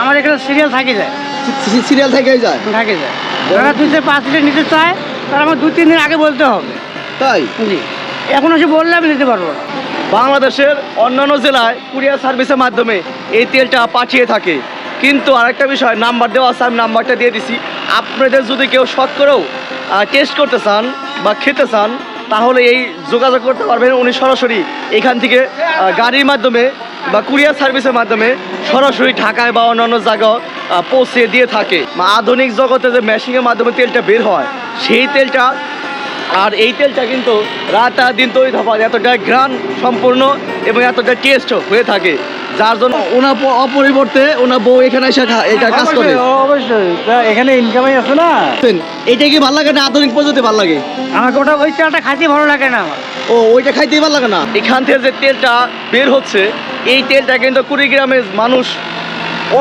আমার এখানে সিরিয়াল থাকে যায়। সিরিয়াল থেকেই যায়? থাকে যায়। যারা দুই থেকে পাঁচ লিটার নিতে চায় তারা আমার দু তিন দিন আগে বলতে হবে। তাই? জি। এখন এসে বললে আমি নিতে পারব না। বাংলাদেশের অন্যান্য জেলায় কুরিয়ার সার্ভিসের মাধ্যমে এই তেলটা পাঠিয়ে থাকে। কিন্তু আরেকটা বিষয় নাম্বার দেওয়া আছে আমি নাম্বারটা দিয়ে দিছি। আপনাদের যদি কেউ শখ করেও টেস্ট করতে চান বা খেতে চান তাহলে এই যোগাযোগ করতে পারবেন। উনি সরাসরি এখান থেকে গাড়ির মাধ্যমে বা কুরিয়ার সার্ভিসের মাধ্যমে সরাসরি ঢাকায় বা অন্যান্য জায়গায় পৌঁছে দিয়ে থাকে। আধুনিক জগতে যে মেশিনের মাধ্যমে তেলটা বের হয়, সেই তেলটা, আর এই তেলটা কিন্তু রাত দিন তৈরি হওয়া এতটা গ্রান সম্পূর্ণ এবং এতটা টেস্ট হয়ে থাকে। যার জন্য ওনার অপরিবর্তে ওনার বউ এখানে এসে এটা কাজ করে। অবশ্যই। এখানে ইনকামই আছে না? এটা কি ভালো লাগে না আধুনিক পদ্ধতি ভালো লাগে? আমাকে ওটা ওই চালটা খাইতে ভালো লাগে না ও ওইটা খাইতেই ভালো লাগে না? এখান থেকে যে তেলটা বের হচ্ছে এই তেলটা কিন্তু কুড়িগ্রামের মানুষ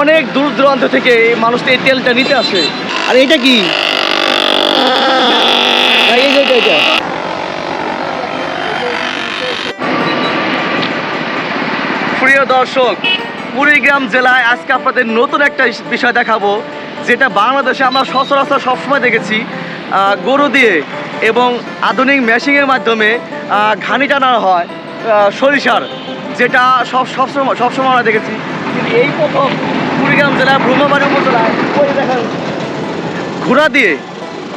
অনেক দূর দূরান্ত থেকে এই মানুষ এই তেলটা নিতে আসে। আর এটা কি? দর্শক কুড়িগ্রাম জেলায় আজকে আপনাদের নতুন একটা বিষয় দেখাবো যেটা বাংলাদেশে আমরা সচরাচর সবসময় দেখেছি গরু দিয়ে এবং আধুনিক মেশিনের মাধ্যমে ঘানি টানা হয় সরিষার যেটা সব সবসময় সবসময় আমরা দেখেছি। কিন্তু এই প্রথম কুড়িগ্রাম জেলার ব্রহ্মবাড়ি উপজেলায় ঘোড়া দিয়ে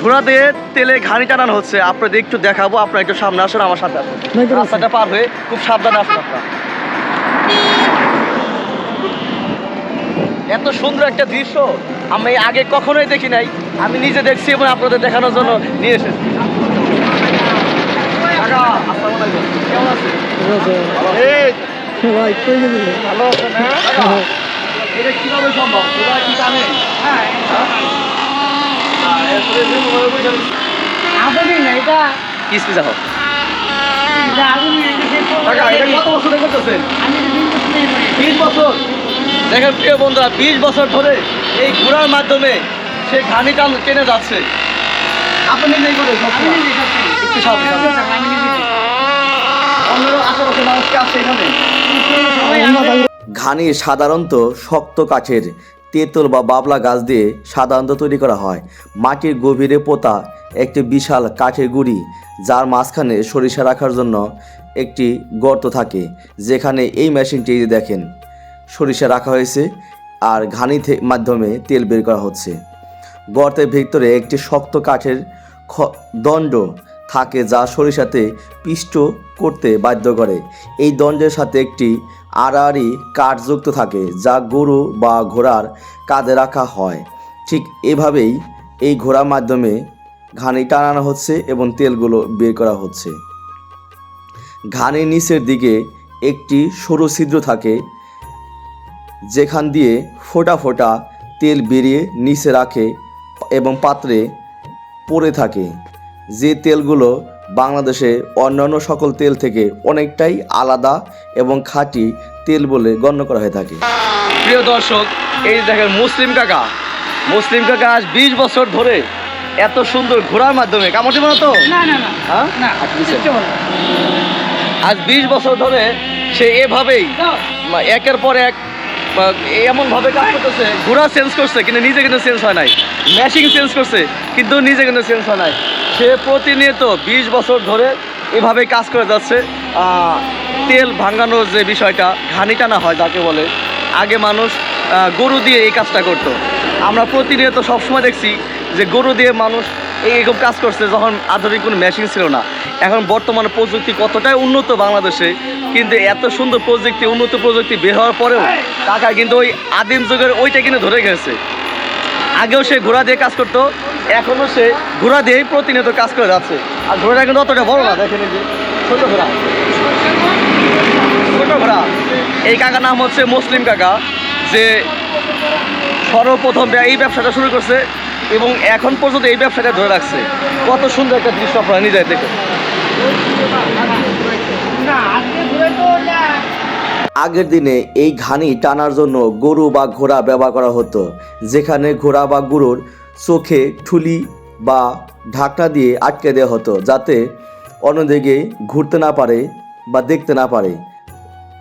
ঘোড়া দিয়ে তেলে ঘানি টানানো হচ্ছে। আপনাদের একটু দেখাবো আপনারা একটু সামনে আসুন আমার সাথে। আসুন রাস্তাটা পার হয়ে খুব সাবধানে আসুন আপনারা। এত সুন্দর একটা দৃশ্য আমি আগে কখনোই দেখি নাই। আমি নিজে দেখছি এবং আপনাদের দেখানোর জন্য নিয়ে এসেছি। হ্যাঁ? হ্যাঁ? কিস হোক। কত করতেছেন? বছর? দেখেন প্রিয় বন্ধুরা বিশ বছর ধরে এই ঘোড়ার মাধ্যমে সে ঘানি টান টেনে যাচ্ছে। আপনি নিজেই নেই। একটু। অন্যরা আশেপাশে মানুষকে এখানে। ঘানি সাধারণত শক্ত কাঠের তেঁতুল বা বাবলা গাছ দিয়ে সাধারণত তৈরি করা হয়। মাটির গভীরে পোতা একটি বিশাল কাঠের গুড়ি যার মাঝখানে সরিষা রাখার জন্য একটি গর্ত থাকে যেখানে এই মেশিনটি দেখেন। সরিষা রাখা হয়েছে আর ঘানি মাধ্যমে তেল বের করা হচ্ছে। গর্তের ভিতরে একটি শক্ত কাঠের দণ্ড থাকে যা সরিষাতে পিষ্ট করতে বাধ্য করে। এই দণ্ডের সাথে একটি আড়াআড়ি কাঠ যুক্ত থাকে যা গরু বা ঘোড়ার কাঁধে রাখা হয়। ঠিক এভাবেই এই ঘোড়ার মাধ্যমে ঘানি টানানো হচ্ছে এবং তেলগুলো বের করা হচ্ছে। ঘানির নিচের দিকে একটি সরু ছিদ্র থাকে যেখান দিয়ে ফোঁটা ফোঁটা তেল বেরিয়ে নিচে রাখে এবং পাত্রে পড়ে থাকে। যে তেলগুলো বাংলাদেশে অন্যান্য সকল তেল থেকে অনেকটাই আলাদা এবং খাঁটি তেল বলে গণ্য করা হয়ে থাকে। প্রিয় দর্শক এই যে দেখেন মুসলিম কাকা মুসলিম কাকা আজ বিশ বছর ধরে এত সুন্দর ঘোড়ার মাধ্যমে কামড় দেবো না তো? না না না। হ্যাঁ। আজ বিশ বছর ধরে সে এভাবেই একের পর এক বা এমন ভাবে কাজ করতেছে, ঘোড়া চেঞ্জ করছে, কিন্তু নিজে কিন্তু চেঞ্জ হয় নাই। মেশিন চেঞ্জ করছে, কিন্তু নিজে কিন্তু চেঞ্জ হয় নাই। সে প্রতিনিয়ত বিশ বছর ধরে এভাবে কাজ করে যাচ্ছে। তেল ভাঙানোর যে বিষয়টা, ঘানি টানা হয় যাকে বলে, আগে মানুষ গরু দিয়ে এই কাজটা করতো। আমরা প্রতিনিয়ত সবসময় দেখছি যে গরু দিয়ে মানুষ এইরকম কাজ করছে যখন আধুনিক কোনো মেশিন ছিল না। এখন বর্তমানে প্রযুক্তি কতটাই উন্নত বাংলাদেশে, কিন্তু এত সুন্দর প্রযুক্তি, উন্নত প্রযুক্তি বের হওয়ার পরেও টাকা কিন্তু ওই আদিম যুগের ওইটা কিন্তু ধরে গেছে। আগেও সে ঘোড়া দিয়ে কাজ করতো, এখনও সে ঘোড়া দিয়েই প্রতিনিয়ত কাজ করে যাচ্ছে। আর ঘোড়াটা কিন্তু অতটা বড় না, দেখেন ছোট ঘোড়া। ছোট ঘোড়া। এই কাকার নাম হচ্ছে মুসলিম কাকা, যে সর্বপ্রথম এই ব্যবসাটা শুরু করছে এবং এখন পর্যন্ত এই ব্যবসাটা ধরে রাখছে। কত সুন্দর একটা দৃশ্য আপনারা নিজে দেখে না আজকে ঘুরে তো না আগের দিনে এই ঘানি টানার জন্য গরু বা ঘোড়া ব্যবহার করা হতো, যেখানে ঘোড়া বা গরুর চোখে ঠুলি বা ঢাকনা দিয়ে আটকে দেওয়া হতো যাতে অন্যদিকে ঘুরতে না পারে বা দেখতে না পারে।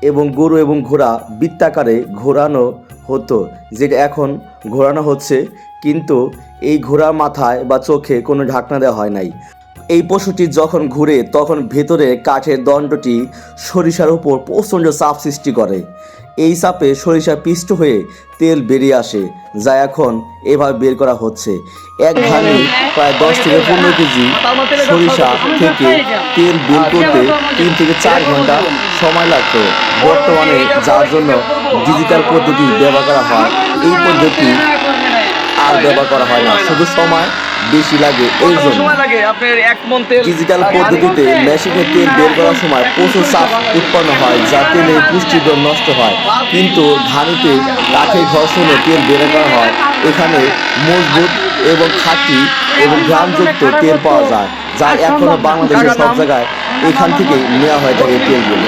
এবং গরু এবং ঘোড়া বৃত্তাকারে ঘোরানো হতো, যেটা এখন ঘোরানো হচ্ছে, কিন্তু এই ঘোড়ার মাথায় বা চোখে কোনো ঢাকনা দেওয়া হয় নাই। এই পশুটি যখন ঘুরে, তখন ভেতরে কাঠের দণ্ডটি সরিষার উপর প্রচণ্ড চাপ সৃষ্টি করে। এই চাপে সরিষা পিষ্ট হয়ে তেল বেরিয়ে আসে, যা এখন এভাবে বের করা হচ্ছে। এক ধানে প্রায় দশ থেকে পনেরো কেজি সরিষা থেকে তেল বের করতে তিন থেকে চার ঘণ্টা সময় লাগতো। বর্তমানে যার জন্য ডিজিটাল পদ্ধতি ব্যবহার করা হয়, এই পদ্ধতি আর ব্যবহার করা হয় না। শুধু সময় বেশি লাগে এই জন্য। ডিজিটাল পদ্ধতিতে মেশিনে তেল। বের করার সময় প্রচুর চাপ উৎপন্ন হয় যা তেলের পুষ্টিগুণ নষ্ট হয়। কিন্তু ঘানিতে কাঠের ঘর্ষণে তেল বের করা হয়। এখানে মজবুত এবং খাঁটি এবং ঘ্রাণযুক্ত তেল পাওয়া যায় যা এখনও বাংলাদেশের সব জায়গায় এখান থেকে নেওয়া হয়ে থাকে তেলগুলো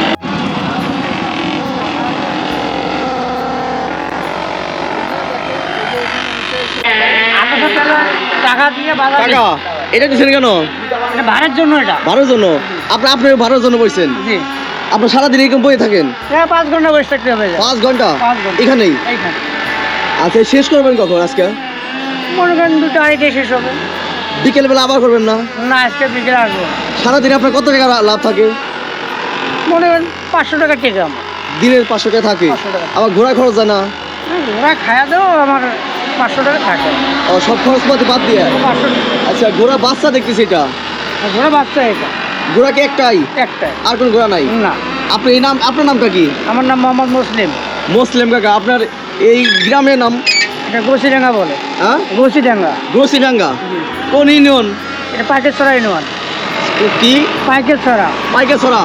টাকা টাকা দিয়ে বাজার টাকা? এটা দিচ্ছেন কেন? এটা ভাড়ার জন্য এটা। ভাড়ার জন্য? আপনি আপনি ভাড়ার জন্য বসছেন? জি। আপনি সারাদিন এরকম বয়ে থাকেন? এটা পাঁচ ঘণ্টা বসে থাকতে হবে। পাঁচ ঘণ্টা? এখানেই? আচ্ছা শেষ করবেন কখন আজকে? মনে করেন দুটো আড়াইটে শেষ হবে। বিকেলবেলা আবার করবেন না? না আজকে বিকেলে আসব। সারাদিন আপনার কত টাকা লাভ থাকে? মনে করেন পাঁচশো টাকা টেকে আমার। দিনের পাঁচশো টাকা থাকে। আবার ঘোরা খরচ যায় না? ওরা খায়া দেও আমার পাঁচশো টাকা থাকে। ও, সব খরচ পাতি বাদ দিয়ে? পাঁচশো আচ্ছা ঘোড়া বাচ্চা দেখতেছি এটা। ঘোড়া বাচ্চা এটা। ঘোড়া কি একটাই? একটাই। আর কোন ঘোড়া নাই? না। আপনি এই নাম আপনার নামটা কি? আমার নাম মোহাম্মদ মুসলিম। মুসলিম কাকা আপনার এই গ্রামের নাম? এটা গোসিডাঙ্গা বলে। হ্যাঁ? গোসিডাঙ্গা। গোসিডাঙ্গা। কোন ইউনিয়ন? এটা পাইকেশ্বরা ইউনিয়ন। কি? পাইকেশ্বরা। পাইকেছড়া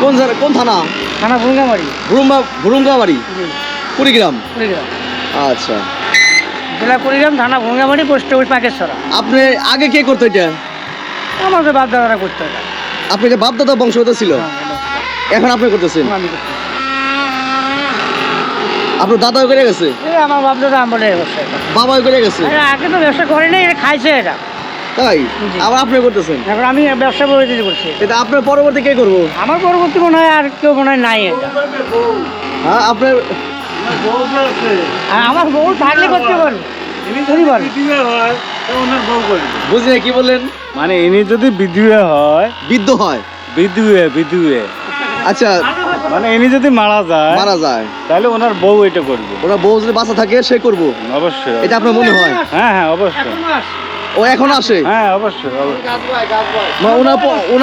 কোন কোন থানা? থানা ভুঙ্গামারি ভুরুঙ্গা ভুরুঙ্গাবাড়ি কুড়িগ্রাম। কুড়িগ্রাম। আচ্ছা। জেলা কুড়িগ্রাম থানা ভুঙ্গামারি পোস্ট অফিস পাইকেশ্বরা আপনি আগে কে করতো এটা? আমাদের বাপ দাদারা করতে আপনি যে বাপ দাদা বংশগত ছিল এখন আপনি করতেছেন? আমি আপনার দাদাও করে গেছে? এই আমার বাপ দাদা আমার ব্যবসা এটা বাবাও করে গেছে? আরে আগে তো ব্যবসা করে নাই এটা খাইছে এটা। তাই? জি। আবার আপনি করতেছেন? এখন আমি ব্যবসা পরিচিতি করছি। এটা আপনার পরবর্তী কে করব? আমার পরবর্তী মনে হয় আর কেউ মনে হয় নাই এটা। হ্যাঁ আপনার আমার বউ থাকলে করতে পারবে যদি বল। বুঝি না কি বললেন? মানে ইনি যদি বিধুয়ে হয় বৃদ্ধ হয়। বিধুয়ে বিধুয়ে। আচ্ছা মানে ইনি যদি মারা যায় মারা যায়। তাহলে ওনার বউ এটা করবে। ওরা বউ যদি বাঁচা থাকে সে করব। অবশ্যই এটা আপনার মনে হয়? হ্যাঁ হ্যাঁ অবশ্যই। ও এখন আসে? হ্যাঁ অবশ্যই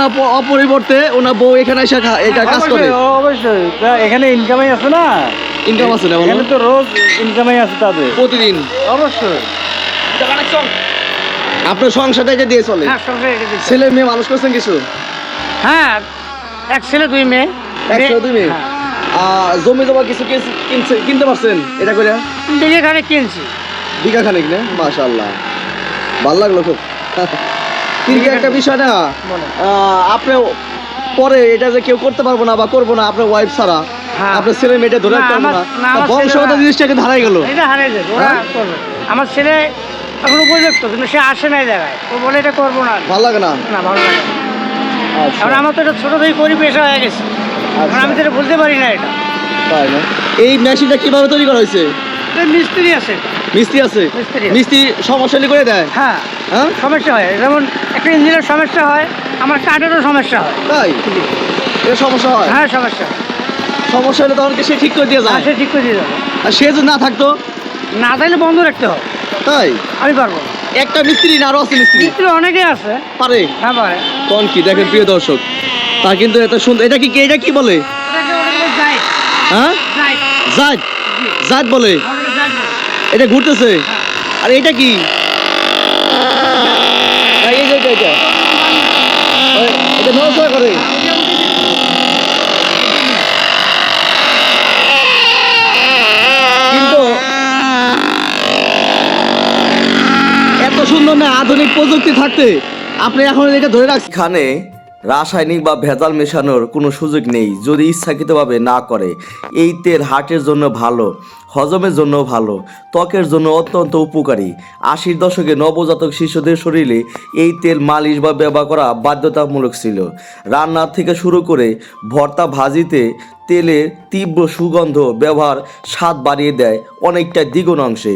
প- অপরিবর্তে ওনার বউ এখানে এসে এটা কাজ করে। অবশ্যই, অবশ্যই এখানে ইনকামই আছে না? ইনকাম আছে না এখানে তো রোজ ইনকামই আছে তাদের। প্রতিদিন? অবশ্যই। আপনার সংসারটা এটা দিয়ে চলে। হ্যাঁ এটা দিচ্ছে। ছেলে মেয়ে মানুষ করছেন কিছু? হ্যাঁ এক ছেলে দুই মেয়ে। একশো দুই মেয়ে? হ্যাঁ। জমি জমা কিছু কিনছে- কিনছে- কিনতে পারছেন? এটা করে বিঘে খানে কিনছি। বিঘা খানিক না? মাশাল্লাহ ভালো লাগল খুব। কিন্তু একটা বিষয় না আপনি পরে এটা যে কেউ করতে পারব না বা করব না আপনার ওয়াইফ ছাড়া হ্যাঁ। আপনার ছেলে মেয়েটা ধরে পারব না। বংশগত জিনিসটাকে ধারাই গেল। এটা ওরা হ্যাঁ? আমার ছেলে এখন উপযুক্ত কিন্তু সে আসে না জায়গায়। ও বলে এটা করব না। ভালো লাগে না? না ভালো লাগে। আচ্ছা। আমার তো এটা ছোটো থেকে করি পেশা হয়ে গেছে। এখন আমি তো এটা বলতে পারি না এটা। এই মেশিনটা কীভাবে তৈরি করা হয়েছে? মিস্ত্রি আছে। মিস্ত্রি আছে? মিস্ত্রি আছে। মিস্ত্রি সমস্যা করে দেয়? হ্যাঁ হ্যাঁ? সমস্যা হয়। যেমন একটা ইঞ্জিনের সমস্যা হয় আমার কাঠেরও সমস্যা হয়। তাই? এটা সমস্যা হয়? হ্যাঁ সমস্যা হয়। সমস্যা হলে তখন সে ঠিক করে দিয়ে হ্যাঁ যায় সে ঠিক করে দিয়ে যাবে আর সে যদি না থাকতো? না তাইলে বন্ধ রাখতে হবে। তাই? আমি পারব। একটা মিস্ত্রি না আরও আছে মিস্ত্রি? মিস্ত্রি অনেকে আছে। পারে? হ্যাঁ পারে। তখন কি? দেখেন প্রিয় দর্শক তা কিন্তু এত সুন্দর এটা কি এটা কি বলে? হ্যাঁ? জাইদ, জাইদ। বলে। এটা ঘুরতেছে। আর এটা কি? এটা এত সুন্দর না আধুনিক প্রযুক্তি থাকতে আপনি এখন এটা ধরে রাখছেন এখানে রাসায়নিক বা ভেজাল মেশানোর কোনো সুযোগ নেই যদি ইচ্ছাকৃতভাবে না করে। এই তেল হার্টের জন্য ভালো, হজমের জন্য ভালো, ত্বকের জন্য অত্যন্ত উপকারী। আশির দশকে নবজাতক শিশুদের শরীরে এই তেল মালিশ বা ব্যবহার করা বাধ্যতামূলক ছিল। রান্নার থেকে শুরু করে ভর্তা ভাজিতে তেলের তীব্র সুগন্ধ ব্যবহার স্বাদ বাড়িয়ে দেয় অনেকটা দ্বিগুণ অংশে।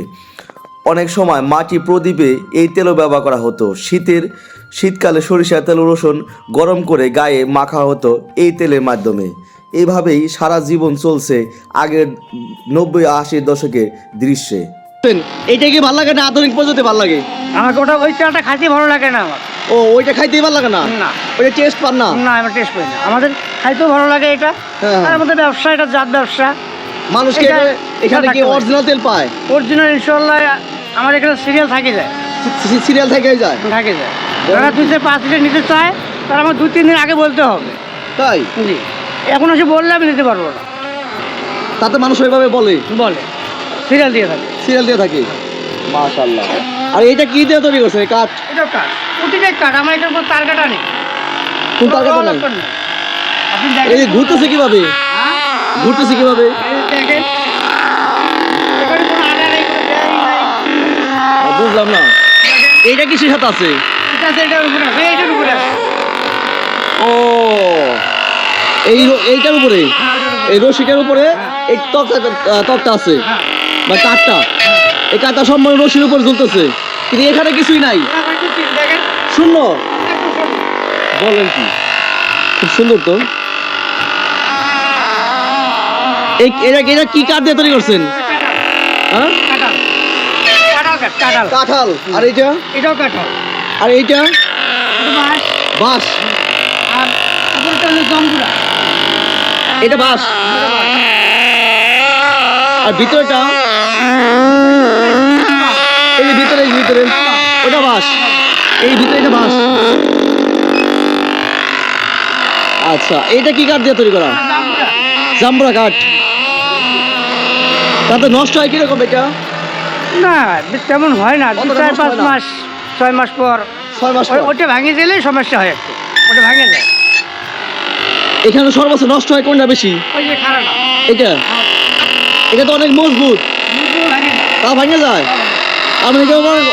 অনেক সময় মাটি প্রদীপে এই তেলও ব্যবহার করা হতো। শীতের শীতকালে সরিষার তেল রসুন গরম করে গায়ে মাখা হতো এই তেলের মাধ্যমে। এইভাবেই সারা জীবন চলছে আগের নব্বই আশির দশকের দৃশ্যে। এইটা কি ভালো লাগে না? আধুনিক পদ্ধতি ভালো লাগে? আমাকে ওটা ওই তেলটা খাইতে ভালো লাগে না আমার। ও ওইটা খাইতেই ভালো লাগে না? না। ওইটা টেস্ট পান না? না আমার টেস্ট পাই না। আমাদের খাইতেও ভালো লাগে এটা। হ্যাঁ। আর আমাদের ব্যবসা এটা জাত ব্যবসা। মানুষকে এখানে- এখানে কি অরিজিনাল তেল পায়? অরিজিনাল ইনশাল্লাহ আমার এখানে সিরিয়াল থাকে যায়। সিরিয়াল থেকে যায়? থাকে যায়। যারা থেকে পাঁচ লিটার নিতে চায় তারা আমার দু তিন দিন আগে বলতে হবে। তাই? জি। এখন এসে বললে আমি নিতে পারব না। তাতে মানুষ ওইভাবে বলে? বলে। সিরিয়াল দিয়ে থাকে। সিরিয়াল দিয়ে থাকে? মাশাআল্লাহ। আর এটা কি দিয়ে তৈরি করছে? কাঠ? এটাও কাঠ। প্রতিটাই কাঠ। আমার এটার উপর তার কাটা নেই। কোন তার কাটা নাই? কোনো। এই ঘুরতেছে কীভাবে? হ্যাঁ? ঘুরতেছে কীভাবে? কোনো কোনো বুঝলাম না। এইটা কিসের সাথে আছে? এটা আছে এটার উপরে আছে এইটার উপরে আছে। ও এই এইটার উপরে। এই রশিকের উপরে? এই তক্তা তক্তা আছে। বা কাঠটা। এই কাঠটা সম্পূর্ণ রশির উপরে ঝুলতেছে কিন্তু এখানে কিছুই নাই। এটা শূন্য। বলেন কি? খুব সুন্দর তো। এই এটা এটা কি কাঠ দিয়ে তৈরি করছেন? হ্যাঁ? কাঁঠাল। কাঁঠাল কাঠ কাঁঠাল। কাঁঠাল। আর এইটা? এটাও কাঁঠাল। আর এইটা? এটা জম্বুরা এটা বাঁশ। আর ভিতরটা? এই ভিতরে এই ভিতরে। ওটা বাঁশ। এই ভিতরে এটা বাঁশ। আচ্ছা এইটা কি কাঠ দিয়ে তৈরি করা? জাম্বুরা কাঠ। তাতে নষ্ট হয় কীরকম এটা? না তেমন হয় না। দু চার পাঁচ মাস ছয় মাস পর ছয় মাস পর। ওটা ভাঙে গেলে সমস্যা হয় একটু। ওটা ভাঙে যায়। এখানে সর্বোচ্চ নষ্ট হয় কোনটা বেশি? ওই যে না। এটা? এটা তো অনেক মজবুত। তা ভাঙে যায়। আমি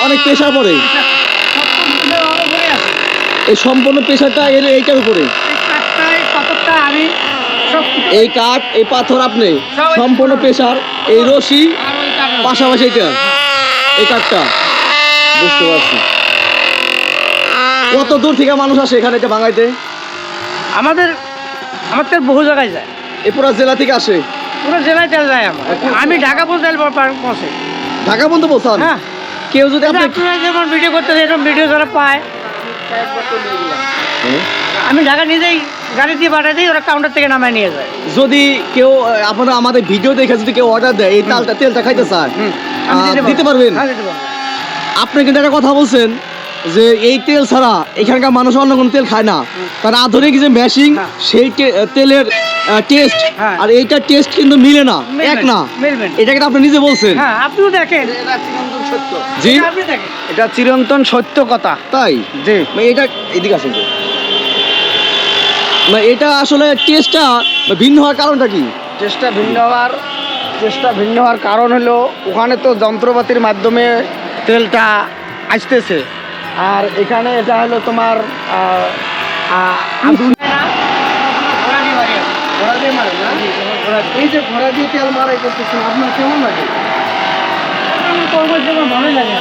অনেক- প্রেশার পড়ে? এই সম্পূর্ণ প্রেশারটা এর এইটার উপরে। এই আমি কাঠ এই পাথর আপনি। সম্পূর্ণ প্রেশার এই রশি। পাশাপাশি এটা। এই কাঠটা। বুঝতে পারছি। কত দূর থেকে মানুষ আসে এখানে এটা ভাঙাইতে আমাদের আমার বহু জায়গায় যায়। এই পুরো জেলা থেকে আসে? পুরো জেলায় তেল যায় আমার। আমি ঢাকা পর্যন্ত পৌঁছে। ঢাকা পর্যন্ত পৌঁছান? হ্যাঁ। কেউ যদি আপনারা যেমন ভিডিও করতে এরকম ভিডিও যারা পায়। আমি ঢাকা নিজেই গাড়ি দিয়ে পাঠাই দিই ওরা কাউন্টার থেকে নামায় নিয়ে যায়। যদি কেউ আপনারা আমাদের ভিডিও দেখে যদি কেউ অর্ডার দেয় এই তালটা তেলটা খাইতে চায় আমি দিতে পারবেন? হ্যাঁ, দিতে পারব। আপনি কিন্তু একটা কথা বলছেন যে এই তেল ছাড়া এখানকার মানুষ অন্য কোনো তেল খায় না। কারণ আধুনিক যে মেশিং হ্যাঁ। সেই তেলের টেস্ট হ্যাঁ। আর এইটার টেস্ট কিন্তু মিলে না। এক না। এটা কিন্তু আপনি নিজে বলছেন। হ্যাঁ আপনিও দেখেন। জি? এটা আপনি দেখেন। এটা চিরন্তন সত্য কথা। তাই? জি। মানে এটা এদিকে আসুন। মানে এটা আসলে টেস্টটা ভিন্ন হওয়ার কারণটা কি? চেষ্টা ভিন্ন হওয়ার চেষ্টা ভিন্ন হওয়ার কারণ হলো ওখানে তো যন্ত্রপাতির মাধ্যমে তেলটা আসতেছে। আর এখানে এটা হলো তোমার এই যে ঘোড়া দিয়ে তেল মারাই করতেছেন আপনার কেমন লাগে? ভালোই লাগে।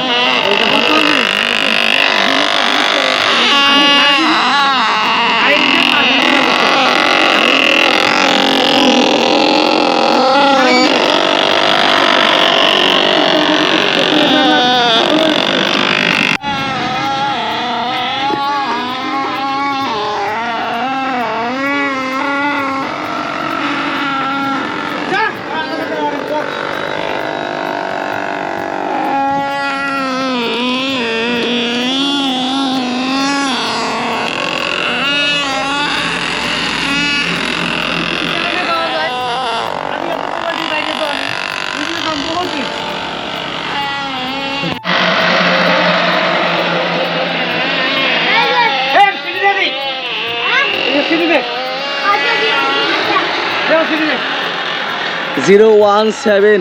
Zero one seven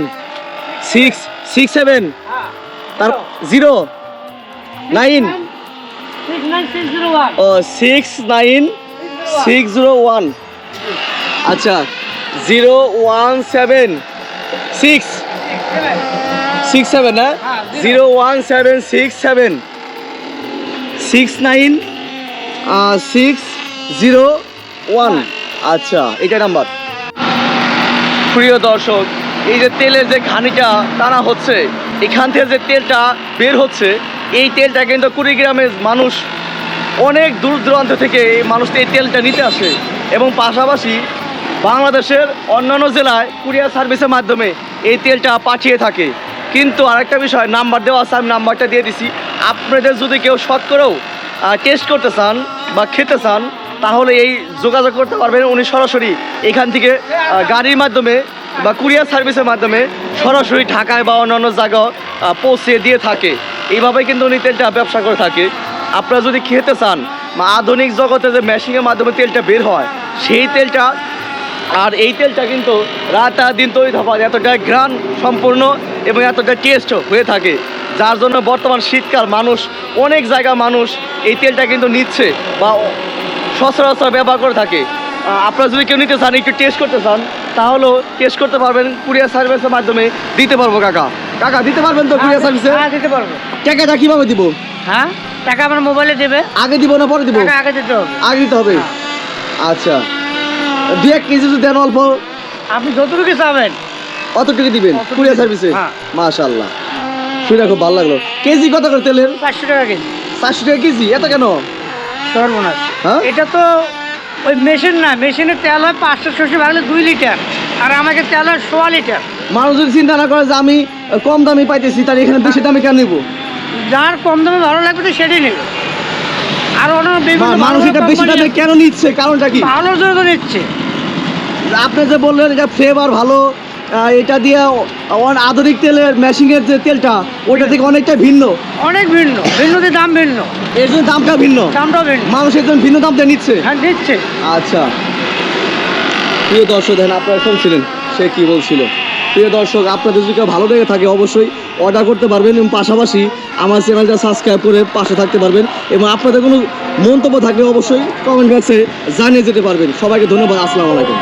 six six seven. তার জিরো নাইন। ও six nine six zero one আচ্ছা zero one seven six. Six seven না হ্যাঁ, zero. One seven six seven. Six nine six zero one আচ্ছা এটা নাম্বার প্রিয় দর্শক, এই যে তেলের যে ঘানিটা টানা হচ্ছে, এখান থেকে যে তেলটা বের হচ্ছে, এই তেলটা কিন্তু কুড়িগ্রামের মানুষ অনেক দূর দূরান্ত থেকে মানুষ এই তেলটা নিতে আসে। এবং পাশাপাশি বাংলাদেশের অন্যান্য জেলায় কুরিয়ার সার্ভিসের মাধ্যমে এই তেলটা পাঠিয়ে থাকে। কিন্তু আরেকটা বিষয়, নাম্বার দেওয়া আছে, আমি নাম্বারটা দিয়ে দিছি। আপনাদের যদি কেউ শখ করেও টেস্ট করতে চান বা খেতে চান তাহলে এই যোগাযোগ করতে পারবেন। উনি সরাসরি এখান থেকে গাড়ির মাধ্যমে বা কুরিয়ার সার্ভিসের মাধ্যমে সরাসরি ঢাকায় বা অন্যান্য জায়গায় আহ, পৌঁছে দিয়ে থাকে। এইভাবে কিন্তু উনি তেলটা ব্যবসা করে থাকে। আপনারা যদি খেতে চান আধুনিক জগতে যে মেশিনের মাধ্যমে তেলটা বের হয় সেই তেলটা আর এই তেলটা কিন্তু রাত দিন তৈরি হওয়া এতটা গ্রান সম্পূর্ণ এবং এতটা টেস্ট হয়ে থাকে। যার জন্য বর্তমান শীতকাল মানুষ অনেক জায়গায় মানুষ এই তেলটা কিন্তু নিচ্ছে বা সচরাচর ব্যবহার করে থাকে। আপনারা যদি কেউ নিতে চান একটু টেস্ট করতে চান তাহলেও টেস্ট করতে পারবেন কুরিয়ার সার্ভিসের মাধ্যমে দিতে পারব কাকা। কাকা দিতে পারবেন তো কুরিয়ার সার্ভিসে হ্যাঁ দিতে পারব। টাকাটা কীভাবে দিব? হ্যাঁ টাকা আমার মোবাইলে দেবে। আগে দিব না পরে দিব? আগে দিতে হবে। আগে দিতে হবে? আচ্ছা। দু এক কেজি যদি দেন অল্প? আপনি যতটুকু চাবেন। অতটুকু দিবেন কুরিয়ার সার্ভিসে হ্যাঁ। মাশাল্লাহ শুনে খুব ভালো লাগল। কেজি কত করে তেলের? পাঁচশো টাকা কেজি। চারশো টাকা কেজি? এত কেন? সর্বনাশ হ্যাঁ? এটা তো ওই মেশিন না মেশিনের তেল হয় পাঁচশো ছশো ভাগলে দুই লিটার আর আমাকে তেল হয় সোয়া লিটার। মানুষ যদি চিন্তা না করে যে আমি কম দামে পাইতেছি তাহলে এখানে বেশি দামে কেন নিবো? যার কম দামে ভালো লাগবে তো সেটাই নেবে। আর অন্য বিভিন্ন মানুষ এটা বেশি দামে কেন নিচ্ছে? কারণটা কি? ভালোর জন্য তো নিচ্ছে। আপনি যে বললেন এটা ফ্লেভার ভালো এটা দিয়ে আধুনিক তেলের মেশিনের যে তেলটা ওটা থেকে অনেকটা ভিন্ন। অনেক ভিন্ন। ভিন্নতে দাম ভিন্ন। এর জন্য দামটা ভিন্ন। দামটা ভিন্ন। মানুষ এর জন্য ভিন্ন দাম দিয়ে নিচ্ছে। হ্যাঁ দিচ্ছে। আচ্ছা। প্রিয় দর্শক দেখেন আপনারা শুনছিলেন সে কি বলছিল? প্রিয় দর্শক আপনাদের যদি কেউ ভালো লেগে থাকে অবশ্যই অর্ডার করতে পারবেন এবং পাশাপাশি আমার চ্যানেলটা সাবস্ক্রাইব করে পাশে থাকতে পারবেন এবং আপনাদের কোনো মন্তব্য থাকলে অবশ্যই কমেন্ট বক্সে জানিয়ে যেতে পারবেন। সবাইকে ধন্যবাদ। আসসালামু আলাইকুম।